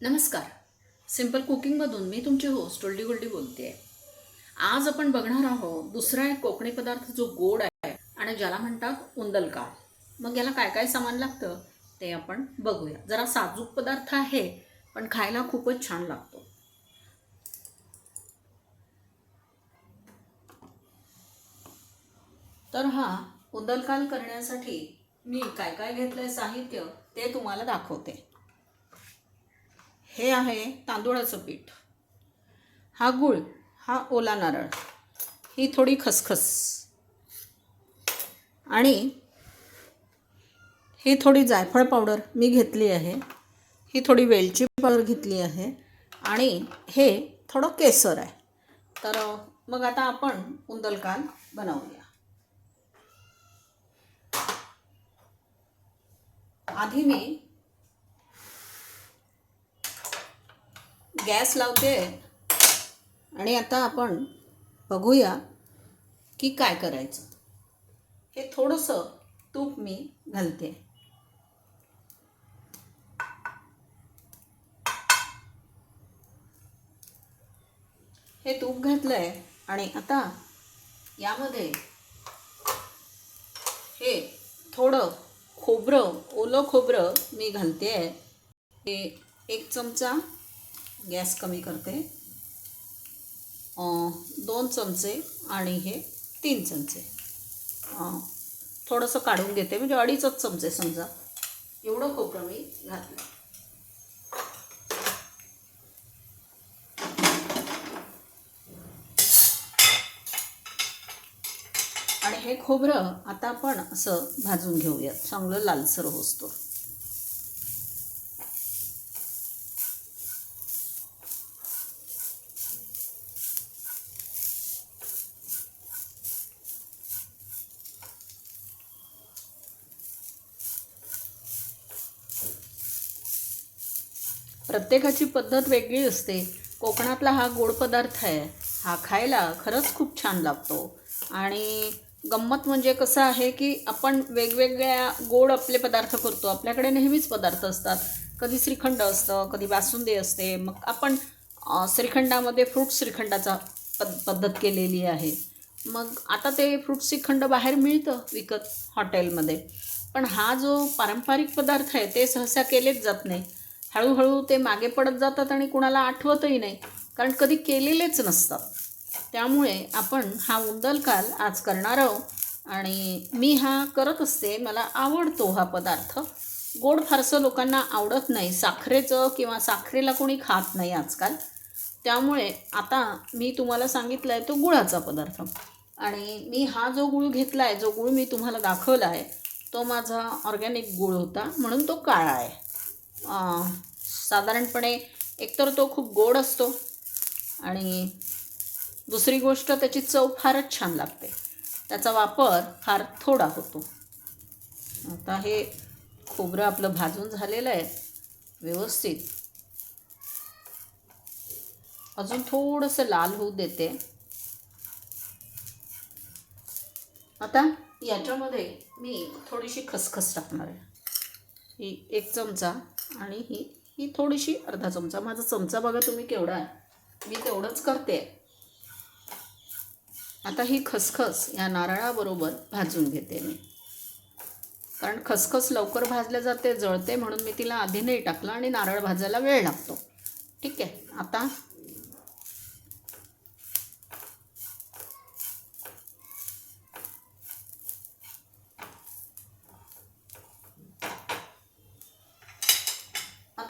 नमस्कार. सिंपल कुकिंगमधून मी तुमची होस्ट गोल्डी गोल्डी बोलते आज आपण बघणार आहोत दुसरा एक कोकणी पदार्थ जो गोड आहे आणि ज्याला म्हणतात उंदलकाळ मग याला काय काय सामान लागतं ते आपण बघूया. जरा साजूक पदार्थ आहे पण खायला खूपच छान लागतो. तर हा उंदलकाल करण्यासाठी मी काय काय घेतलंय साहित्य ते तुम्हाला दाखवते. हे आहे तांदूळाचं पीठ. हा गूळ हा ओला नारळ. ही थोडी खसखस. आणि ही थोडी जायफळ पावडर मी घेतली आहे. ही थोडी वेलची पावडर घेतली आहे. आणि हे थोडं केसर आहे. तर मग आता आपण उंदलकाल बनवूया. आधी मी गॅस लावते. आणि आता आपण बघूया की काय करायचं. हे थोडंसं तूप मी घालते. हे तूप घातलं आहे आणि आता यामध्ये हे थोडं खोबरं ओलं खोबरं मी घालते. आहे हे एक चमचा गॅस कमी करते. दोन चमचे आणि हे तीन चमचे. थोडंसं काढून घेते. म्हणजे अडीचच चमचे समजा. एवढं खोबरं मी घातलं. आणि हे खोबरं आता आपण असं भाजून घेऊयात. चांगलं लालसर होसतो प्रत्येकाची पद्धत वेगळी असते. कोकणातला हा गोड पदार्थ आहे. हा खायला खरंच खूप छान लागतो. आणि गंमत म्हणजे कसं आहे की आपण वेगवेगळ्या गोड आपले पदार्थ करतो. आपल्याकडे नेहमीच पदार्थ असतात. कधी श्रीखंड असतं कधी बासुंदी असते. मग आपण श्रीखंडामध्ये फ्रूट श्रीखंडाचा पद पद्धत केलेली आहे. मग आता ते फ्रूट श्रीखंड बाहेर मिळतं विकत हॉटेलमध्ये. पण हा जो पारंपरिक पदार्थ आहे ते सहसा केलेच जात नाही. हळूहळू ते मागे पडत जातात आणि कुणाला आठवतही नाही कारण कधी केलेलेच नसतात. त्यामुळे आपण हा उंदलकाल आज करणार आहोत आणि मी हा करत असते मला आवडतो हा पदार्थ. गोड फारसं लोकांना आवडत नाही साखरेचं किंवा साखरेला कोणी खात नाही आजकाल. त्यामुळे आता मी तुम्हाला सांगितलं आहे तो गुळाचा पदार्थ. आणि मी हा जो गुळ घेतला आहे जो गुळ मी तुम्हाला दाखवला आहे तो माझा ऑर्गॅनिक गुळ होता म्हणून तो काळा आहे. साधारणपणे एकतर तो खूप गोड असतो आणि दुसरी गोष्ट त्याची चव फारच छान लागते. त्याचा वापर फार थोडा होतो. आता हे खोबरं आपलं भाजून झालेलं आहे व्यवस्थित. अजून थोडंसं लाल होऊ देते. आता याच्यामध्ये मी थोडीशी खसखस टाकणार आहे. ही एक चमचा आणि ही ही थोडीशी अर्धा चमचा. माझा चमचा बघा तुम्ही केवढा आहे. मी तेवढंच करते. आता ही खसखस या नारळाबरोबर भाजून घेते मी. कारण खसखस लवकर भाजल्या जाते जळते म्हणून मी तिला आधी नाही टाकलं आणि नारळ भाजायला वेळ लागतो. ठीक आहे. आता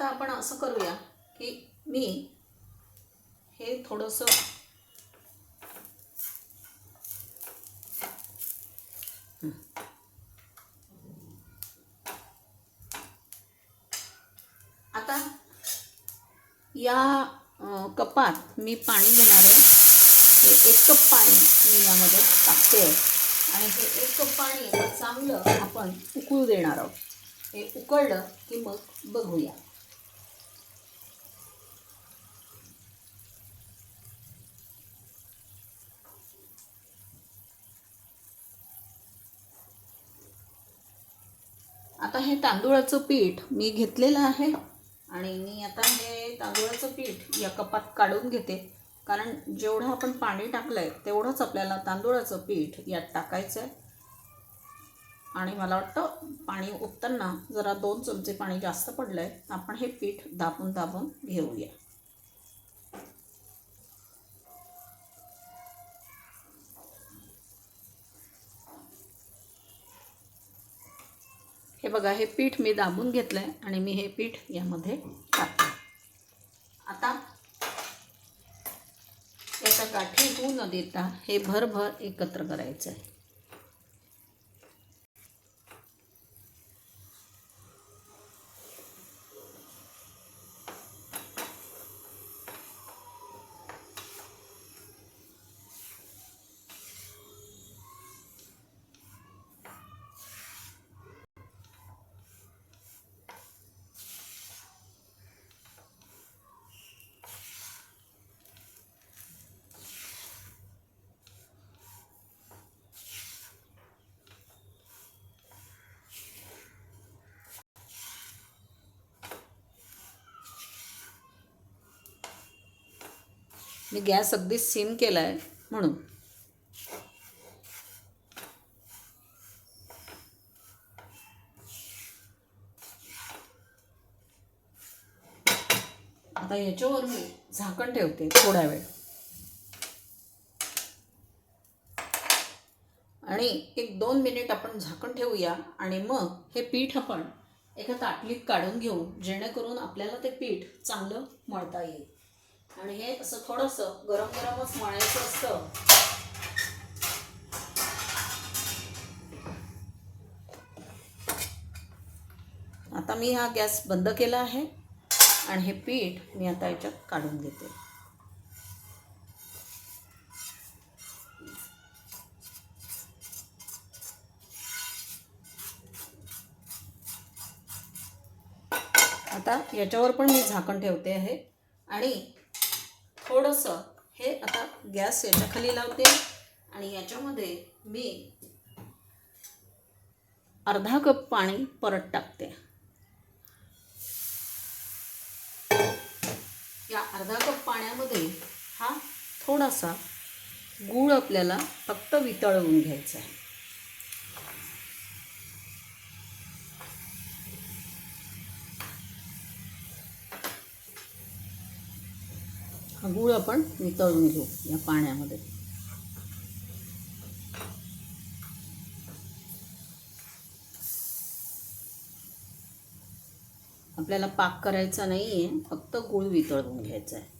आता आपण असं करूया की मी हे थोडंसं आता या कपात मी पाणी घेणार आहे. हे एक कप पाणी मी यामध्ये टाकते आणि हे एक कप पाणी चांगलं आपण उकळू देणार आहोत. हे उकळलं की मग बघूया. आहे हे तांदूळाचं पीठ. मी घेतलेलं आहे आणि मी आता हे तांदूळाचं पीठ या कपात काढून घेते. कारण जेवढं आपण पाणी टाकलं आहे तेवढंच आपल्याला तांदूळाचं पीठ यात टाकायचं आहे आणि मला वाटतं पाणी ओतताना जरा दोन चमचे पाणी जास्त पडलं आहे आपण हे पीठ दाबून दाबून घेऊया. हे बघा हे पीठ मी दाबून घेतलं आहे आणि मी हे पीठ यामध्ये टाकते आता याचा गाठी होऊ न देता हे भरभर एकत्र करायचं आहे मी गॅस अगदी सिम केला आहे म्हणून. आता याच्यावर मी झाकण ठेवते थोडा वेळ. आणि एक दोन मिनिट आपण झाकण ठेवूया आणि मग हे पीठ आपण एका ताटलीत काढून घेऊ जेणेकरून आपल्याला ते पीठ चांगलं मळता येईल. आणि हे असं थोडंसं गरम गरमच मळायचं असतं. आता मी हा गॅस बंद केला आहे आणि हे पीठ मी आता याच्यात काढून घेते. आता याच्यावर पण मी झाकण ठेवते आहे. आणि थोडंसं हे आता गॅस याच्या खाली लावते आणि याच्यामध्ये मी अर्धा कप पाणी परत टाकते. या अर्धा कप पाण्यामध्ये हा थोडासा गूळ आपल्याला फक्त वितळवून घ्यायचा आहे. हा गूळ आपण वितळून घेऊ या पाण्यामध्ये. आपल्याला पाक करायचा नाही आहे फक्त गूळ वितळवून घ्यायचा आहे.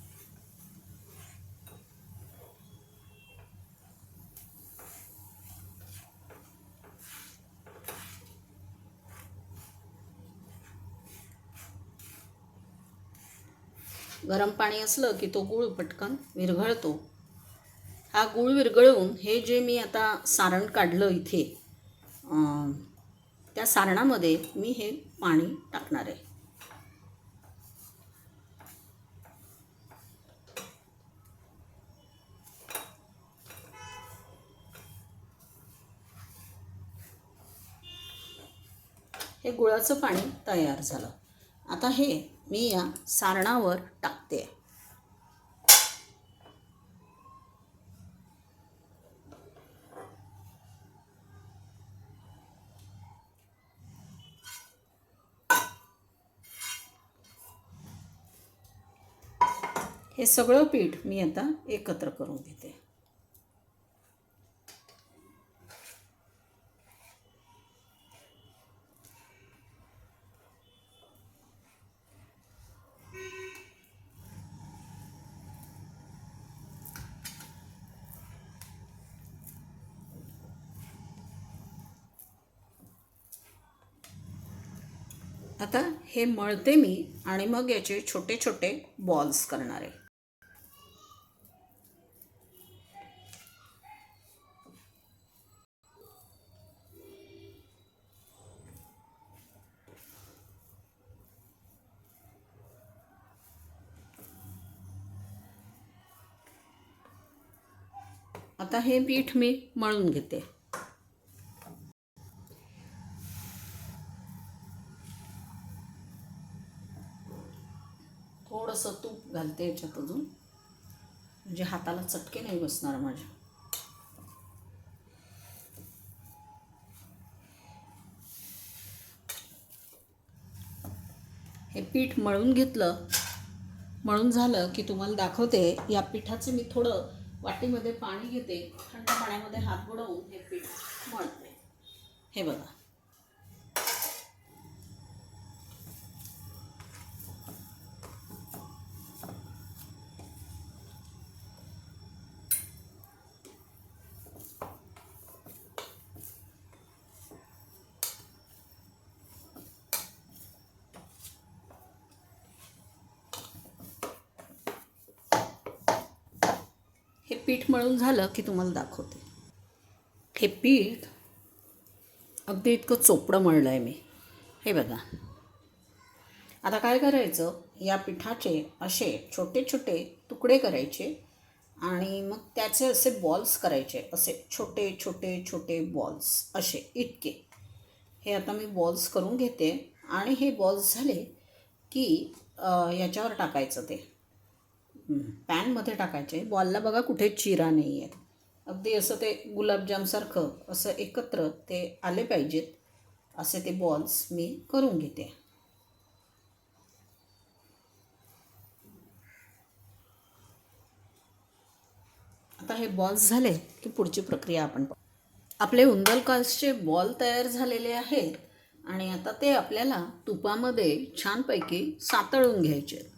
गरम पाणी असलं की तो गूळ पटकन विरघळतो. हा गूळ विरघळून हे जे मी आता सारण काढलं इथे त्या सारणामध्ये मी हे पाणी टाकणार आहे. हे गुळाचं पाणी तयार झालं. आता हे मी या सारणावर टाकते. हे सगळं पीठ मी आता एकत्र करून घेते. आता हे मळते मी आणि मग याचे छोटे छोटे बॉल्स करणार आहे. आता हे पीठ मी मळून घेते थोडंसं तूप घालते याच्यात अजून. म्हणजे हाताला चटके नाही बसणार माझ्या. हे पीठ मळून घेतलं. मळून झालं की तुम्हाला दाखवते या पिठाचं मी थोडं वाटीमध्ये पाणी घेते. थंड पाण्यामध्ये हात बुडवून हे पीठ मळते. हे बघा हे पीठ मळून झालं की तुम्हाला दाखवते. हे पीठ अगदी इतकं चोपडं मळलं आहे मी. हे बघा. आता काय करायचं? या पिठाचे असे छोटे छोटे तुकडे करायचे आणि मग त्याचे असे बॉल्स करायचे. असे छोटे छोटे छोटे बॉल्स असे इतके. हे आता मी बॉल्स करून घेते. आणि हे बॉल्स झाले की याच्यावर टाकायचं ते. पॅनमध्ये टाकायचे. बॉलला बघा कुठे चिरा नाही आहेत. अगदी असं ते गुलाबजामसारखं असं एकत्र ते आले पाहिजेत. असे ते बॉल्स मी करून घेते. आता हे बॉल्स झाले की पुढची प्रक्रिया आपण आपले उंदलकासचे बॉल तयार झालेले आहेत आणि आता ते आपल्याला तुपामध्ये छानपैकी सातळून घ्यायचे आहेत.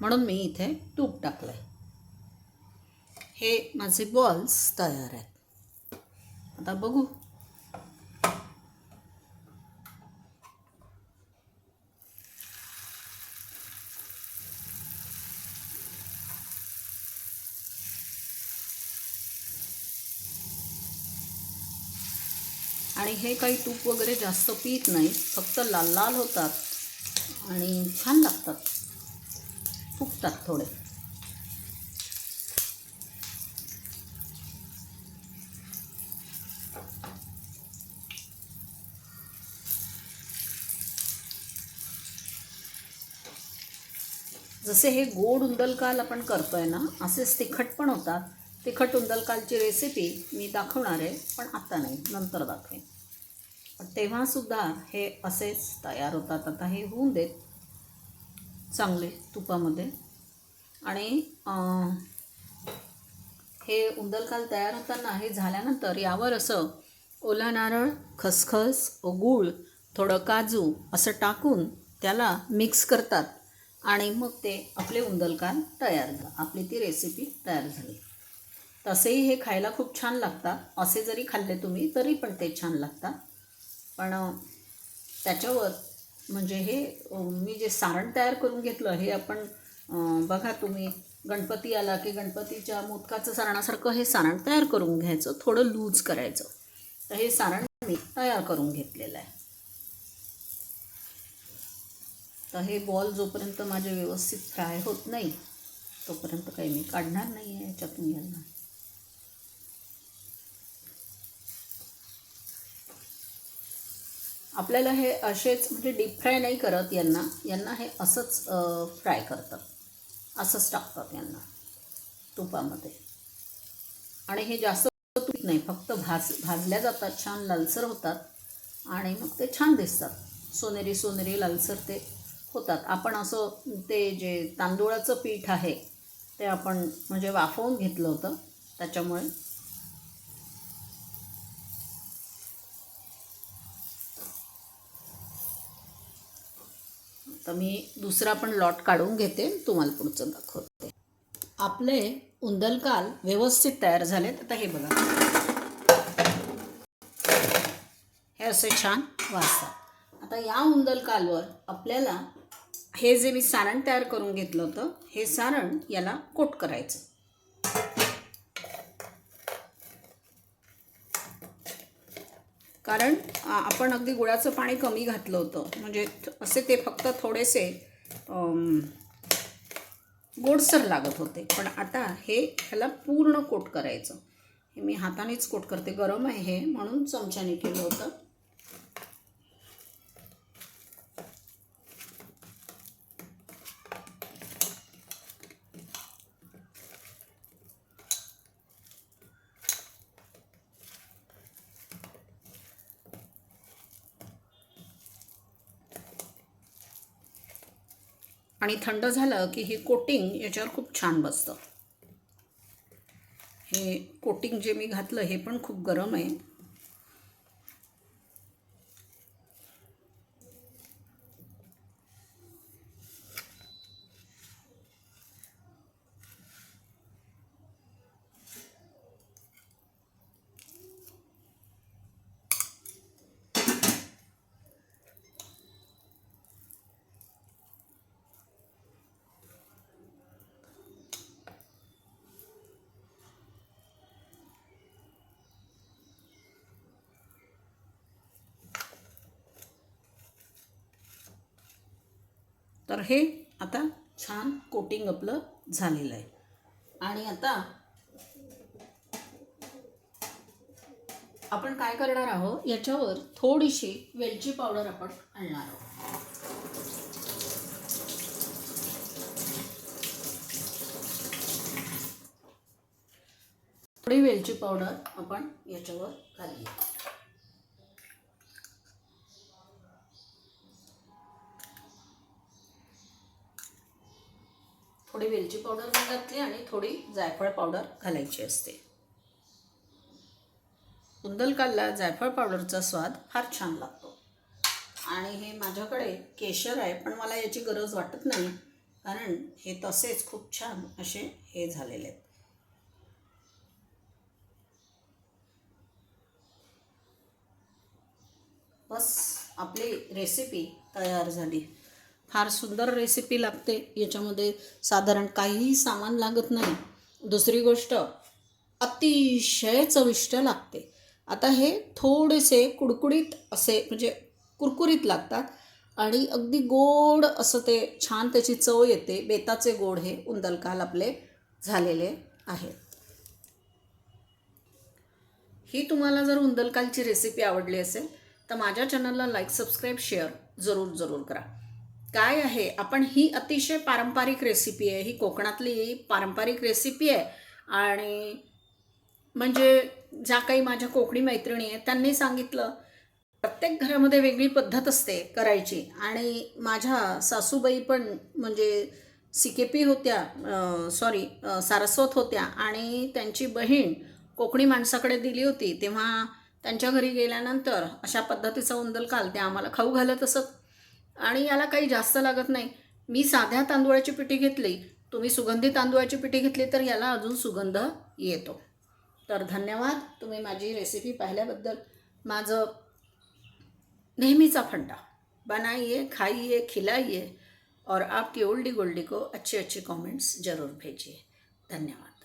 म्हणून मी इथे तूप टाकलं आहे हे माझे बॉल्स तयार आहेत. आता बघू. आणि हे काही तूप वगैरे जास्त पीत नाही फक्त लाल लाल होतात आणि छान लागतात. फुगतात थोडे. जसे हे गोड उंदलकाल आपण करतोय ना असेच तिखट पण होतात. तिखट उंदलकालची रेसिपी मी दाखवणार आहे पण आता नाही नंतर दाखवेन. पण तेव्हासुद्धा हे असेच तयार होतात. आता हे होऊन देत. चांगले तुपामध्ये. आणि हे उंदलकाल तयार होताना हे झाल्यानंतर यावर असं ओला नारळ खसखस गूळ थोडं काजू असं टाकून त्याला मिक्स करतात. आणि मग ते आपले उंदलकाल तयार आपली ती रेसिपी तयार झाली. तसेही हे खायला खूप छान लागतात. असे जरी खाल्ले तुम्ही तरी पण ते छान लागतात. पण त्याच्यावर म्हणजे हे मी जे सारण तयार करून घेतलं हे आपण बघा तुम्ही गणपती आला की गणपतीच्या मोदकाचं सारणासारखं हे सारण तयार करून घ्यायचं थोडं लूज करायचं. तर हे सारण मी तयार करून घेतलेलं आहे. तर हे बॉल जोपर्यंत माझे व्यवस्थित फ्राय होत नाही तोपर्यंत काही मी काढणार नाही आहे याच्यातून यांना. आपल्याला हे असेच म्हणजे डीप फ्राय नाही करत यांना. यांना हे असंच फ्राय करतात. असंच टाकतात यांना तुपामध्ये. आणि हे जास्त तूप नाही. फक्त भाज भाजल्या जातात छान लालसर होतात आणि मग ते छान दिसतात. सोनेरी सोनेरी लालसर ते होतात. आपण असं ते जे तांदूळाचं पीठ आहे ते आपण म्हणजे वाफवून घेतलं होतं. त्याच्यामुळे तर मी दुसरा पण लॉट काढून घेते तुम्हाला पुढचं दाखवते. आपले उंदलकाल व्यवस्थित तयार झालेत. आता हे बघा. हे असे छान वाजतात आता या उंदलकालवर आपल्याला हे जे मी सारण तयार करून घेतलं होतं हे सारण याला कोट करायचं. कारण आपण अगदी गुळाचं पाणी कमी घातलं होतं. म्हणजे असे ते फक्त थोडेसे गोडसर लागत होते. पण आता हे ह्याला पूर्ण कोट करायचं. हे मी हातानेच कोट करते. गरम आहे हे म्हणून चमच्याने केलं होतं. आणि थंड झालं की हे कोटिंग याच्यावर खूप छान बसतं. हे कोटिंग जे मी घातलं हे पण खूप गरम आहे. तर हे आता छान कोटिंग आपलं झालेलं आहे. आणि आता आपण काय करणार आहोत? याच्यावर थोडीशी वेलची पावडर आपण आणणार आहोत. थोडी वेलची पावडर आपण याच्यावर घालूया. थोडी वेलची पावडर मी घातली आणि थोडी जायफळ पावडर घालायची असते. कुंदलकालला जायफळ पावडरचा स्वाद फार छान लागतो. आणि हे माझ्याकडे केशर आहे पण मला याची गरज वाटत नाही कारण हे तसेच खूप छान असे हे झालेले आहेत. बस आपली रेसिपी तयार झाली. फार सुंदर रेसिपी लागते. याच्यामध्ये साधारण काहीही सामान लागत नाही. दुसरी गोष्ट अतिशय चविष्ट लागते. आता हे थोडेसे कुडकुडीत असे म्हणजे कुरकुरीत लागतात. आणि अगदी गोड असं ते छान त्याची चव येते. बेताचे गोड हे उंदलकाल आपले झालेले आहेत. ही तुम्हाला जर उंदलकालची रेसिपी आवडली असेल तर माझ्या चॅनलला लाईक सबस्क्राईब शेअर जरूर जरूर करा. काय आहे? आपण ही अतिशय पारंपरिक रेसिपी आहे. ही कोकणातली पारंपरिक रेसिपी आहे. आणि म्हणजे ज्या काही माझ्या कोकणी मैत्रिणी आहेत त्यांनी सांगितलं प्रत्येक घरामध्ये वेगळी पद्धत असते करायची. आणि माझ्या सासूबाई पण म्हणजे सी के पी होत्या सॉरी सारस्वत होत्या. आणि त्यांची बहीण कोकणी माणसाकडे दिली होती. तेव्हा त्यांच्या घरी गेल्यानंतर अशा पद्धतीचा उंदल काल त्या आम्हाला खाऊ घालत असत. आणि याला काही जास्त लागत नाही. मी साध्या तांदूळाची पिठी घेतली. तुम्ही सुगंधी तांदूळाची पिठी घेतली तर याला अजून सुगंध येतो. तर धन्यवाद. तुम्ही माझी रेसिपी पाहिल्याबद्दल. माझं नेहमीचा फंडा. बनाइए खाइए खिलाइए. और आपकी ओल्डी गोल्डी को अच्छे अच्छे कमेंट्स ज़रूर भेजिए. धन्यवाद.